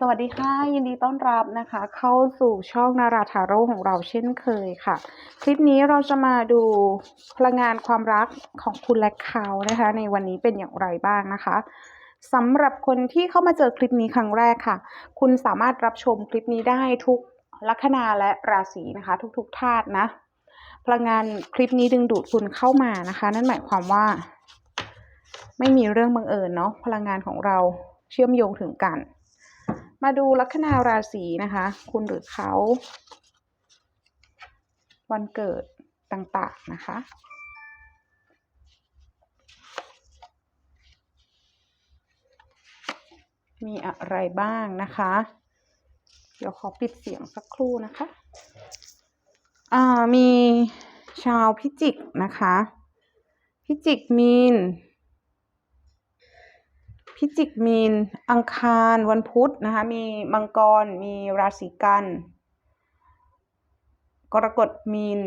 สวัสดีค่ะ ยินดีต้อนรับนะคะ เข้าสู่ช่องนาราทาโร่ของเราเช่นเคยค่ะ คลิปนี้เราจะมาดูพลังงานความรักของคุณและเขานะคะ ในวันนี้เป็นอย่างไรบ้างนะคะสำหรับคนที่เข้ามาเจอคลิปนี้ครั้งแรกค่ะ คุณสามารถรับชมคลิปนี้ได้ทุกลัคนาและราศีนะคะ ทุกๆธาตุนะพลังงานคลิปนี้ดึงดูดคุณเข้ามานะคะ นั่นหมายความว่า ไม่มีเรื่องบังเอิญเนาะพลังงานของเราเชื่อมโยงถึงกัน มาดูลัคนาราศีนะคะ คุณหรือเขา วันเกิดต่างๆนะคะ มีอะไรบ้างนะคะ เดี๋ยวขอปิดเสียงสักครู่นะคะอ่ามีชาวพิจิกนะคะ พิจิกมีน พิจิกมีน อังคารวันพุธนะคะ มีมังกร มีราศีกัน กรกฎมีน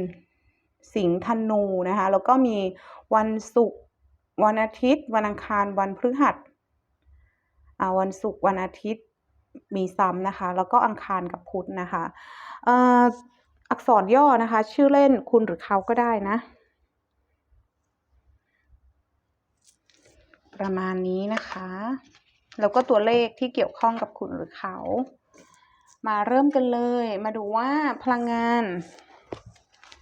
สิงห์ธนูนะคะ แล้วก็มีวันศุกร์วันอาทิตย์ วันอังคารวันพฤหัสอ่าวันศุกร์วันอาทิตย์มีซ้ำนะคะ แล้วก็อังคารกับพุธนะคะออักษรย่อนะคะ ชื่อเล่นคุณหรือเขาก็ได้นะ ประมาณนี้นะคะ แล้วก็ตัวเลขที่เกี่ยวข้องกับคุณหรือเขา มาเริ่มกันเลย มาดูว่าพลังงาน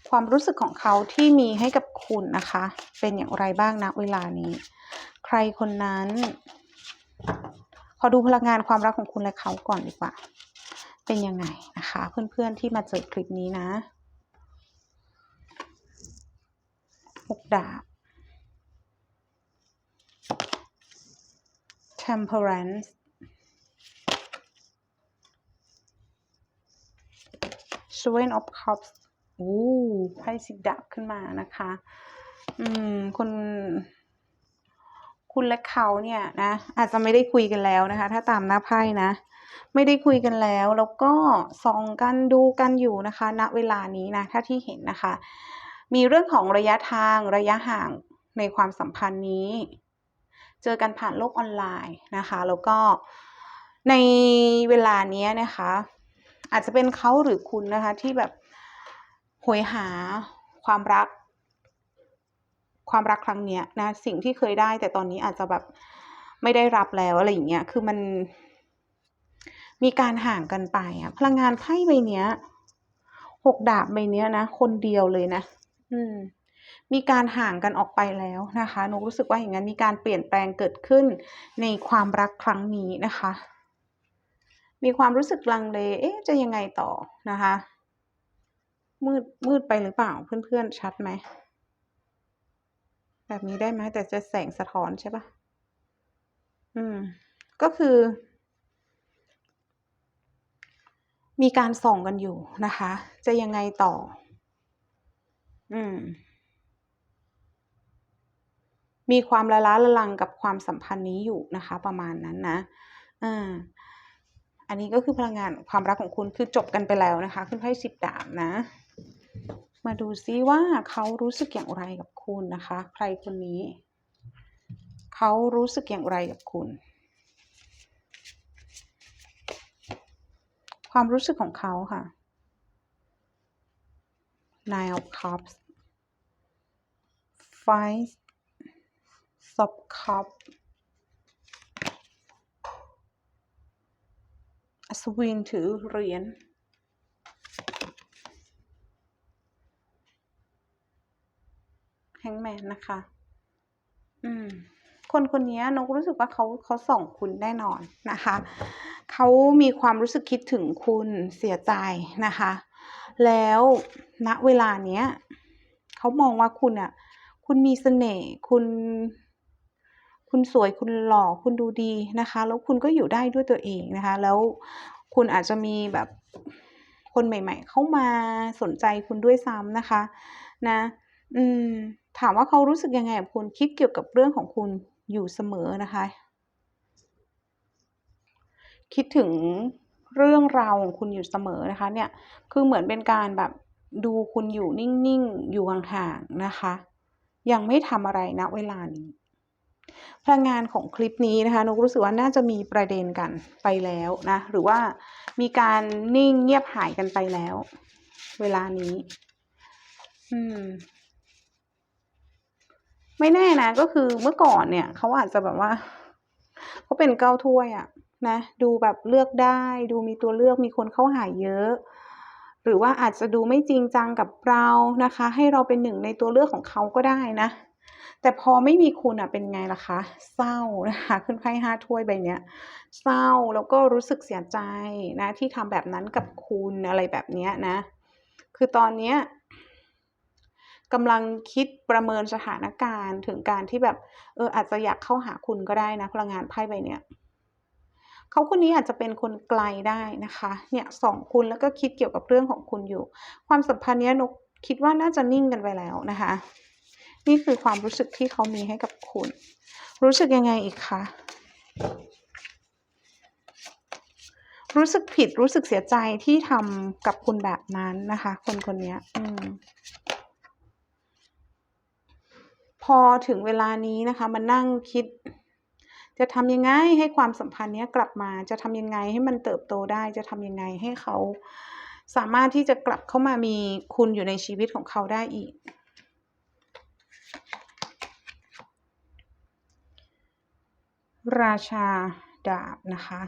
ความรู้สึกของเขาที่มีให้กับคุณนะคะ เป็นอย่างไรบ้างนะเวลานี้ ใครคนนั้น ขอดูพลังงานความรักของคุณและเขาก่อนดีกว่า เป็นยังไงนะคะ เพื่อนๆที่มาเจอคลิปนี้นะหกดาบ temperance seven of cups โอ้ไพ่สิบดาบขึ้นมานะคะ อืมคุณคุณและเขาเนี่ยนะอาจจะไม่ได้คุยกันแล้วนะคะ ถ้าตามหน้าไพ่นะ ไม่ได้คุยกันแล้วแล้วก็ส่องกันดูกันอยู่นะคะณเวลานี้นะถ้าที่เห็นนะคะ มีเรื่องของระยะทางระยะห่างในความสัมพันธ์นี้ เจอกันผ่านโลกออนไลน์นะคะ แล้วก็ในเวลานี้นะคะ อาจจะเป็นเขาหรือคุณนะคะที่แบบโหยหาความรัก ความรักครั้งเนี้ยนะสิ่งที่เคยได้ แต่ตอนนี้อาจจะแบบไม่ได้รับแล้วอะไรอย่างเงี้ยคือมันมีการห่างกันไปอะพลังงานไพ่ใบเนี้ยหกดาบใบเนี้ยนะ คนเดียวเลยนะ อืม มีการห่างกันออกไปแล้วนะคะหนกรู้สึกว่าอย่างนั้นมีการเปลี่ยนแปลงเกิดขึ้นในความรักครั้งนี้นะคะ มีความรู้สึกลังเลเอ๊ะจะยังไงต่อนะคะ มืดมืดไปหรือเปล่าเพื่อนๆชัดไหมแบบนี้ได้ไหมแต่จะแสงสะท้อนใช่ปะอืม ก็คือ มีการส่องกันอยู่นะคะ จะยังไงต่อ อืม มีความละล้าละลังกับความสัมพันธ์นี้อยู่นะคะ ประมาณนั้นนะอ่าอันนี้ก็คือพลังงานความรักของคุณคือจบกันไปแล้วนะคะ ขึ้นไพ่สิบดาบนะ มาดูซิว่าเขารู้สึกอย่างไรกับคุณนะคะ ใครคนนี้ เขารู้สึกอย่างไรกับคุณ ความรู้สึกของเขาค่ะ Nine of Cups Five of Cups อัศวินถือเหรียญแฮงแมนนะคะ อืม คนคนนี้นกรู้สึกว่าเขาเขาส่องคุณแน่นอนนะคะ เขามีความรู้สึกคิดถึงคุณเสียใจนะคะ แล้วณเวลาเนี้ยเขามองว่าคุณอะ คุณมีเสน่ห์คุณ คุณสวยคุณหล่อคุณดูดีนะคะ แล้วคุณก็อยู่ได้ด้วยตัวเองนะคะ แล้วคุณอาจจะมีแบบคนใหม่ ๆ เข้ามาสนใจคุณด้วยซ้ำนะคะ นะ อืม ถามว่าเขารู้สึกยังไงกับคุณคิดเกี่ยวกับเรื่องของคุณอยู่เสมอนะคะ คิดถึงเรื่องราวของคุณอยู่เสมอนะคะ เนี่ย คือเหมือนเป็นการแบบดูคุณอยู่นิ่งๆ อยู่ห่างๆนะคะ ยังไม่ทำอะไรณเวลานี้ พลังงานของคลิปนี้นะคะนกรู้สึกว่าน่าจะมีประเด็นกันไปแล้วนะหรือว่ามีการนิ่งเงียบหายกันไปแล้ว เวลานี้ อืม ไม่แน่นะก็คือเมื่อก่อนเนี่ยเขาอาจจะแบบว่าเขาเป็นเก้าถ้วยอะนะดูแบบเลือกได้ ดูมีตัวเลือกมีคนเข้าหาเยอะ หรือว่าอาจจะดูไม่จริงจังกับเรานะคะ ให้เราเป็นหนึ่งในตัวเลือกของเขาก็ได้นะ แต่พอไม่มีคุณอะเป็นไงล่ะคะ เศร้านะคะขึ้นไพ่ห้าถ้วยใบเนี้ย เศร้าแล้วก็รู้สึกเสียใจนะที่ทำแบบนั้นกับคุณอะไรแบบเนี้ยนะ คือตอนเนี้ยกำลังคิดประเมินสถานการณ์ถึงการที่แบบเอออาจจะอยากเข้าหาคุณก็ได้นะพลังงานไพ่ใบเนี้ยเขาคนนี้อาจจะเป็นคนไกลได้นะคะ เนี่ยสองคุณแล้วก็คิดเกี่ยวกับเรื่องของคุณอยู่ ความสัมพันธ์เนี้ยนกคิดว่าน่าจะนิ่งกันไปแล้วนะคะ นี่คือความรู้สึกที่เขามีให้กับคุณ รู้สึกยังไงอีกคะรู้สึกผิดรู้สึกเสียใจที่ทำกับคุณแบบนั้นนะคะ คนคนนี้อืมพอถึงเวลานี้นะคะ มานั่งคิด จะทำยังไงให้ความสัมพันธ์นี้กลับมา จะทำยังไงให้มันเติบโตได้ จะทำยังไงให้เขา สามารถที่จะกลับเข้ามามีคุณอยู่ในชีวิตของเขาได้อีก ราชาดาบนะคะ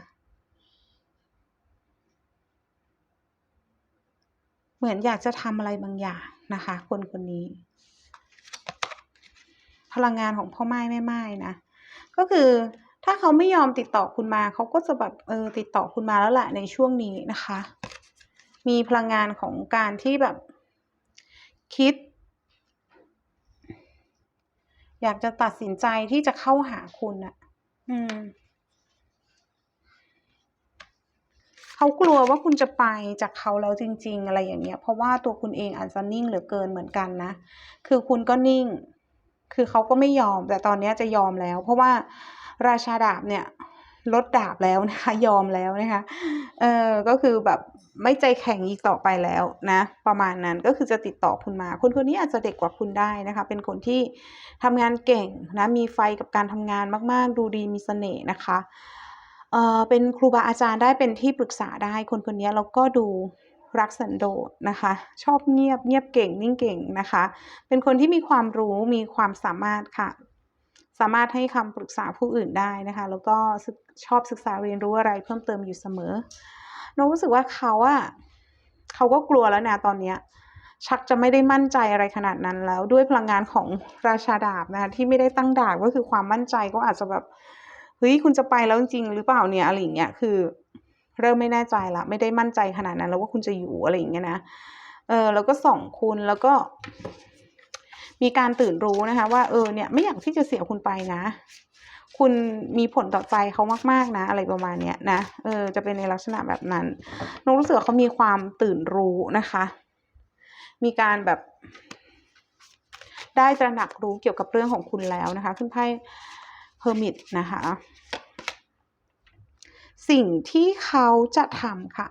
เหมือนอยากจะทำอะไรบางอย่างนะคะ คนคนนี้ พลังงานของพ่อไม้แม่ไม้นะ ก็คือถ้าเขาไม่ยอมติดต่อคุณมาเขาก็จะแบบเออติดต่อคุณมาแล้วแหละในช่วงนี้นะคะ มีพลังงานของการที่แบบคิด อยากจะตัดสินใจที่จะเข้าหาคุณอะ อืมเขากลัวว่าคุณจะไปจากเขาแล้วจริง ๆ อะไรอย่างเงี้ย เพราะว่าตัวคุณเองอาจจะนิ่งเหลือเกินเหมือนกันนะ คือคุณก็นิ่ง คือเขาก็ไม่ยอม แต่ตอนนี้จะยอมแล้ว เพราะว่าราชาดาบเนี่ย ลดดาบแล้วนะคะยอมแล้วนะคะเออก็คือแบบไม่ใจแข็งอีกต่อไปแล้วนะ ประมาณนั้นก็คือจะติดต่อคุณมา คนคนนี้อาจจะเด็กกว่าคุณได้นะคะ เป็นคนที่ทำงานเก่งนะมีไฟกับการทำงานมาก ๆ ดูดีมีเสน่ห์นะคะเออเป็นครูบาอาจารย์ได้เป็นที่ปรึกษาได้คนคนนี้แล้วก็ดูรักสันโดษนะคะ ชอบเงียบเงียบเก่งนิ่งเก่งนะคะ เป็นคนที่มีความรู้มีความสามารถค่ะ สามารถให้คำปรึกษาผู้อื่นได้นะคะ แล้วก็ชอบศึกษาเรียนรู้อะไรเพิ่มเติมอยู่เสมอน้องรู้สึกว่าเขาอะเขาก็กลัวแล้วนะตอนเนี้ยชักจะไม่ได้มั่นใจอะไรขนาดนั้นแล้ว ด้วยพลังงานของราชาดาบนะคะที่ไม่ได้ตั้งดาบก็คือความมั่นใจก็อาจจะแบบเฮ้ยคุณจะไปแล้วจริงหรือเปล่าเนี่ยอะไรอย่างเงี้ยคือ เริ่มไม่แน่ใจละไม่ได้มั่นใจขนาดนั้น แล้วว่าคุณจะอยู่อะไรอย่างเงี้ยนะเออแล้วก็สองคุณแล้วก็ มีการตื่นรู้นะคะ ว่าเออเนี่ยไม่อยากที่จะเสียคุณไปนะ คุณมีผลต่อใจเขามากๆนะ อะไรประมาณเนี้ยนะเออจะเป็นในลักษณะแบบนั้นน้องรู้สึกเขามีความตื่นรู้นะคะ มีการแบบได้ตระหนักรู้เกี่ยวกับเรื่องของคุณแล้วนะคะขึ้นไพ่เฮอร์มิตนะคะ สิ่งที่เขาจะทำค่ะ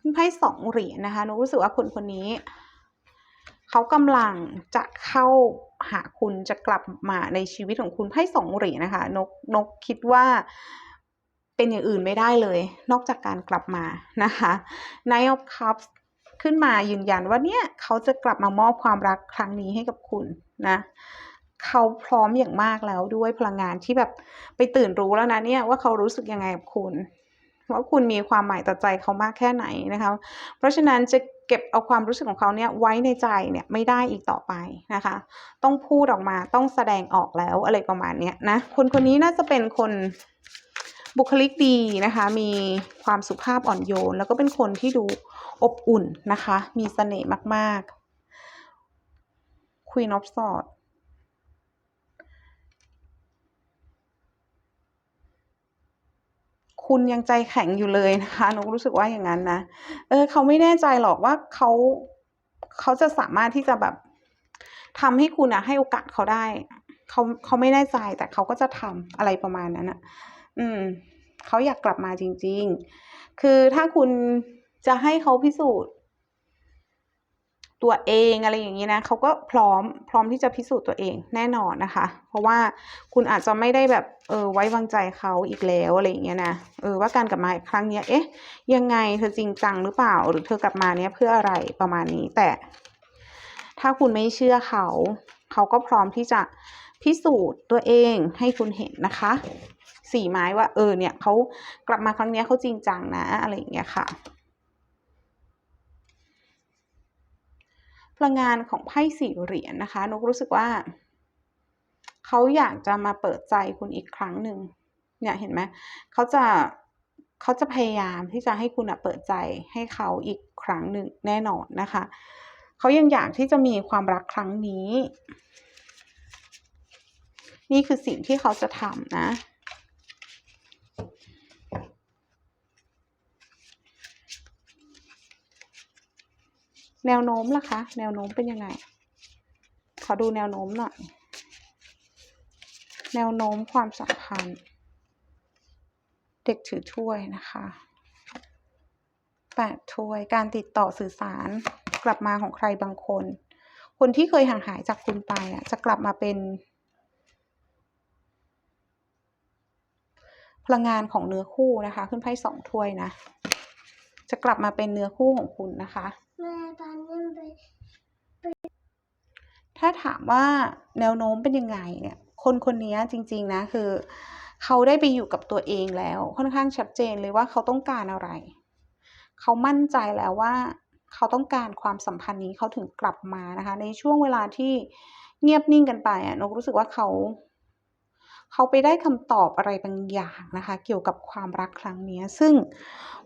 ขึ้นไพ่สองเหรียญนะคะนุรู้สึกว่าคนคนนี้ เขากำลังจะเข้าหาคุณจะกลับมาในชีวิตของคุณไพ่สองเหรียญนะคะ นกนกคิดว่าเป็นอย่างอื่นไม่ได้เลย นอกจากการกลับมานะคะ Nine of Cups ขึ้นมายืนยันว่าเนี่ยเขาจะกลับมามอบความรักครั้งนี้ให้กับคุณนะเขาพร้อมอย่างมากแล้วด้วยพลังงานที่แบบไปตื่นรู้แล้วนะเนี่ยว่าเขารู้สึกยังไงกับคุณว่าคุณมีความหมายต่อใจเขามากแค่ไหนนะคะ เพราะฉะนั้นจะ เก็บเอาความรู้สึกของเขาเนี่ยไว้ในใจเนี่ยไม่ได้อีกต่อไปนะคะ ต้องพูดออกมาต้องแสดงออกแล้วอะไรประมาณเนี้ยนะคนคนนี้น่าจะเป็นคนบุคลิกดีนะคะ มีความสุภาพอ่อนโยน แล้วก็เป็นคนที่ดูอบอุ่นนะคะ มีเสน่ห์มากๆ Queen of Swords คุณยังใจแข็งอยู่เลยนะคะนกรู้สึกว่าอย่างนั้นนะเออเขาไม่แน่ใจหรอกว่าเขาเขาจะสามารถที่จะแบบทำให้คุณอะให้โอกาสเขาได้เขาเขาไม่แน่ใจแต่เขาก็จะทำอะไรประมาณนั้นอะอืมเขาอยากกลับมาจริง ๆ คือถ้าคุณจะให้เขาพิสูจน์ ตัวเองอะไรอย่างนี้นะเขาก็พร้อมพร้อมที่จะพิสูจน์ตัวเองแน่นอนนะคะ เพราะว่าคุณอาจจะไม่ได้แบบเออไว้วางใจเขาอีกแล้วอะไรอย่างเงี้ยนะเออว่าการกลับมาครั้งเนี้ยเอ๊ะยังไงเธอจริงจังหรือเปล่า หรือเธอกลับมาเนี้ยเพื่ออะไรประมาณนี้ แต่ ถ้าคุณไม่เชื่อเขา เขาก็พร้อมที่จะพิสูจน์ตัวเองให้คุณเห็นนะคะสี่ไม้ว่าเออเนี่ยเขากลับมาครั้งนี้เขาจริงจังนะอะไรอย่างเงี้ยค่ะ พลังงานของไพ่สี่เหรียญนะคะนกรู้สึกว่า เขาอยากจะมาเปิดใจคุณอีกครั้งหนึ่งเนี่ยเห็นไหมเขาจะเขาจะพยายามที่จะให้คุณเปิดใจให้เขาอีกครั้งหนึ่งแน่นอนนะคะเขายังอยากที่จะมีความรักครั้งนี้ นี่คือสิ่งที่เขาจะทำนะ แนวโน้มล่ะคะ แนวโน้มเป็นยังไง ขอดูแนวโน้มหน่อย แนวโน้มความสัมพันธ์ เด็กถือถ้วยนะคะแปดถ้วยการติดต่อสื่อสารกลับมาของใครบางคน คนที่เคยห่างหายจากคุณไปอะจะกลับมาเป็น พลังงานของเนื้อคู่นะคะ ขึ้นไพ่สองถ้วยนะ จะกลับมาเป็นเนื้อคู่ของคุณนะคะ ถ้าถามว่าแนวโน้มเป็นยังไงเนี่ย คนคนนี้จริง ๆ นะ คือ เขาได้ไปอยู่กับตัวเองแล้ว ค่อนข้างชัดเจนเลยว่าเขาต้องการอะไร เขามั่นใจแล้วว่า เขาต้องการความสัมพันธ์นี้เขาถึงกลับมานะคะ ในช่วงเวลาที่เงียบนิ่งกันไปอะนกรู้สึกว่าเขา เขาไปได้คำตอบอะไรบางอย่างนะคะ เกี่ยวกับความรักครั้งนี้ ซึ่ง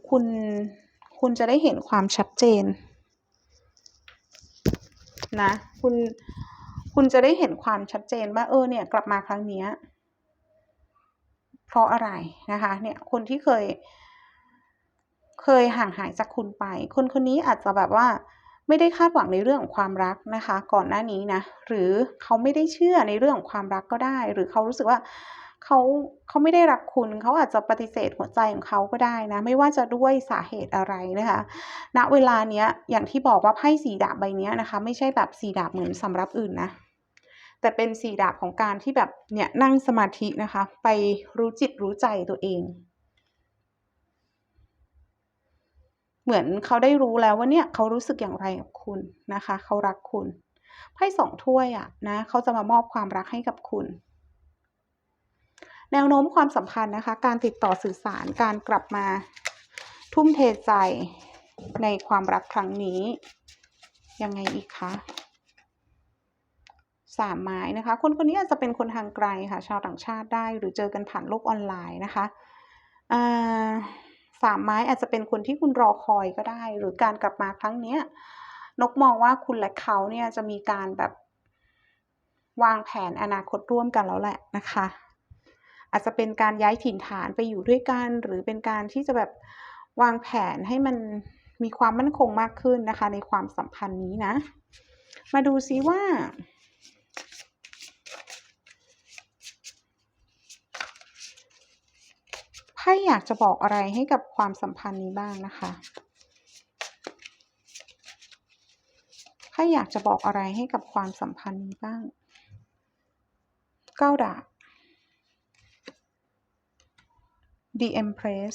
คุณคุณจะได้เห็นความชัดเจน นะ คุณคุณจะได้เห็นความชัดเจนว่าเออเนี่ยกลับมาครั้งนี้เพราะอะไรนะคะ เนี่ยคนที่เคย เคยห่างหายจากคุณไป คนคนนี้อาจจะแบบว่าไม่ได้คาดหวังในเรื่องของความรักนะคะ ก่อนหน้านี้นะหรือเขาไม่ได้เชื่อในเรื่องของความรักก็ได้ หรือเขารู้สึกว่า เขาเขาไม่ได้รักคุณเขาอาจจะปฏิเสธหัวใจของเขาก็ได้นะ ไม่ว่าจะด้วยสาเหตุอะไรนะคะ ณเวลาเนี้ยอย่างที่บอกว่าไพ่สีดาบใบนี้นะคะ ไม่ใช่แบบสีดาบเหมือนสำรับอื่นนะแต่เป็นสีดาบของการที่แบบเนี่ยนั่งสมาธินะคะ ไปรู้จิตรู้ใจตัวเอง เหมือนเขาได้รู้แล้วว่าเนี่ยเขารู้สึกอย่างไรกับคุณนะคะ เขารักคุณไพ่สองถ้วยอะนะเขาจะมามอบความรักให้กับคุณ แนวโน้มความสัมพันธ์นะคะ การติดต่อสื่อสาร การกลับมาทุ่มเทใจในความรักครั้งนี้ ยังไงอีกคะสามไม้นะคะ คนคนนี้อาจจะเป็นคนทางไกลค่ะ ชาวต่างชาติได้หรือเจอกันผ่านโลกออนไลน์นะคะสามไม้อาจจะเป็นคนที่คุณรอคอยก็ได้ หรือการกลับมาครั้งนี้นกมองว่าคุณและเขาเนี่ยจะมีการแบบวางแผนอนาคตร่วมกันแล้วแหละนะคะ อาจจะเป็นการย้ายถิ่นฐานไปอยู่ด้วยกัน หรือเป็นการที่จะแบบวางแผนให้มันมีความมั่นคงมากขึ้นนะคะ ในความสัมพันธ์นี้นะ มาดูซิว่าไพ่อยากจะบอกอะไรให้กับความสัมพันธ์นี้บ้างนะคะไพ่อยากจะบอกอะไรให้กับความสัมพันธ์นี้บ้างเก้าดาบ The Empress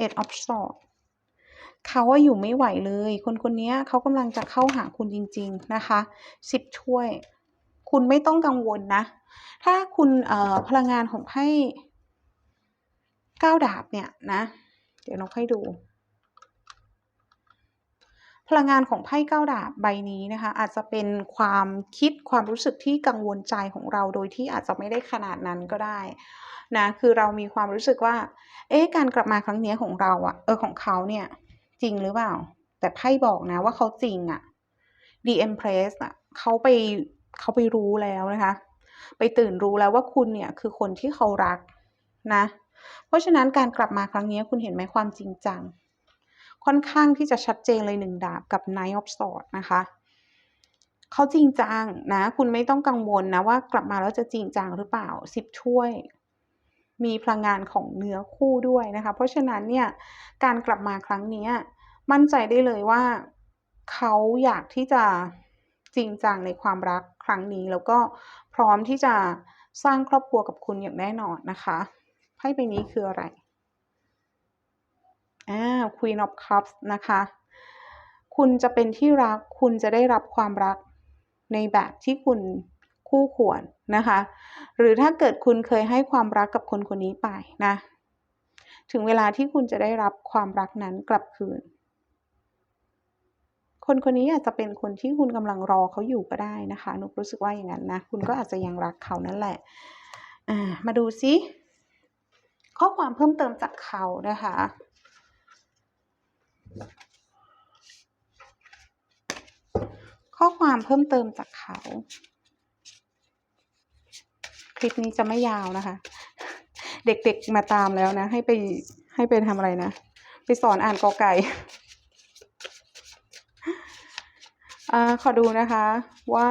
Eight of Swords เขาว่าอยู่ไม่ไหวเลย คนคนนี้เขากำลังจะเข้าหาคุณจริง ๆ นะคะสิบถ้วย คุณไม่ต้องกังวลนะ ถ้าคุณพลังงานของไพ่เก้าดาบเนี่ยนะ เดี๋ยวนกให้ดู พลังงานของไพ่เก้าดาบใบนี้นะคะ อาจจะเป็นความคิดความรู้สึกที่กังวลใจของเราโดยที่อาจจะไม่ได้ขนาดนั้นก็ได้นะคือเรามีความรู้สึกว่า เอ๊ะการกลับมาครั้งนี้ของเราอะเออของเขาเนี่ยจริงหรือเปล่า แต่ไพ่บอกนะว่าเขาจริงอะ The Empress อะเขาไปเขาไปรู้แล้วนะคะ ไปตื่นรู้แล้วว่าคุณเนี่ยคือคนที่เขารักนะ เพราะฉะนั้นการกลับมาครั้งนี้คุณเห็นไหมความจริงจัง ค่อนข้างที่จะชัดเจนเลยหนึ่งดาบกับ Knight of Swords นะคะเขาจริงจังนะ คุณไม่ต้องกังวลนะว่ากลับมาแล้วจะจริงจังหรือเปล่าสิบถ้วย มีพลังงานของเนื้อคู่ด้วยนะคะ เพราะฉะนั้นเนี่ยการกลับมาครั้งนี้มั่นใจได้เลยว่าเขาอยากที่จะจริงจังในความรักครั้งนี้ แล้วก็พร้อมที่จะสร้างครอบครัวกับคุณอย่างแน่นอนนะคะไพ่ใบนี้คืออะไร อ่า Queen of Cups นะคะ คุณจะเป็นที่รัก คุณจะได้รับความรักในแบบที่คุณคู่ควรนะคะ หรือถ้าเกิดคุณเคยให้ความรักกับคนคนนี้ไปนะ ถึงเวลาที่คุณจะได้รับความรักนั้นกลับคืน คนคนนี้อาจจะเป็นคนที่คุณกำลังรอเขาอยู่ก็ได้นะคะนุกรู้สึกว่าอย่างนั้นนะ คุณก็อาจจะยังรักเขานั่นแหละอ่ามาดูซิข้อความเพิ่มเติมจากเขานะคะ ข้อความเพิ่มเติมจากเขา คลิปนี้จะไม่ยาวนะคะ เด็กๆมาตามแล้วนะ ให้ไปให้ไปทำอะไรนะ ไปสอนอ่านกอไก่อ่าขอดูนะคะว่า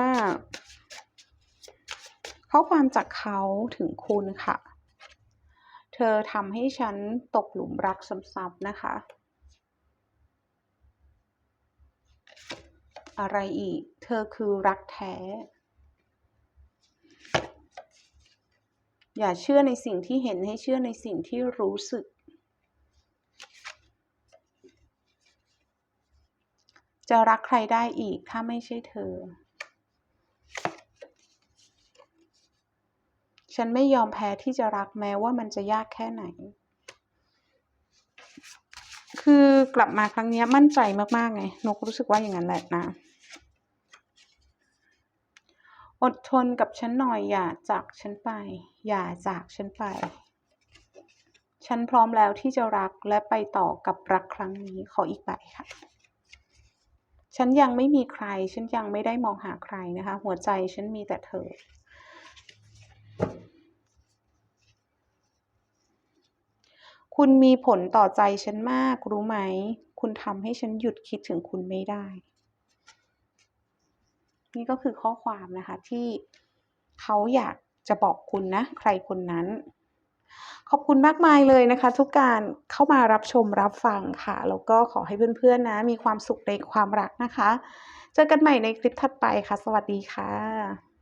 ข้อความจากเขาถึงคุณค่ะ เธอทำให้ฉันตกหลุมรักซ้ำๆนะคะ อะไรอีก เธอคือรักแท้ อย่าเชื่อในสิ่งที่เห็นให้เชื่อในสิ่งที่รู้สึก จะรักใครได้อีกถ้าไม่ใช่เธอ ฉันไม่ยอมแพ้ที่จะรักแม้ว่ามันจะยากแค่ไหน คือกลับมาครั้งนี้มั่นใจมากๆไงนกรู้สึกว่าอย่างนั้นแหละนะ อดทนกับฉันหน่อยอย่าจากฉันไป อย่าจากฉันไป ฉันพร้อมแล้วที่จะรักและไปต่อกับรักครั้งนี้ขออีกใบค่ะ ฉันยังไม่มีใคร ฉันยังไม่ได้มองหาใครนะคะ หัวใจฉันมีแต่เธอ คุณมีผลต่อใจฉันมากรู้ไหม คุณทำให้ฉันหยุดคิดถึงคุณไม่ได้ นี่ก็คือข้อความนะคะที่เขาอยากจะบอกคุณนะ ใครคนนั้น ขอบคุณมากมายเลยนะคะ ทุกการเข้ามารับชมรับฟังค่ะ แล้วก็ขอให้เพื่อนๆนะ มีความสุขในความรักนะคะ เจอกันใหม่ในคลิปถัดไปค่ะ สวัสดีค่ะ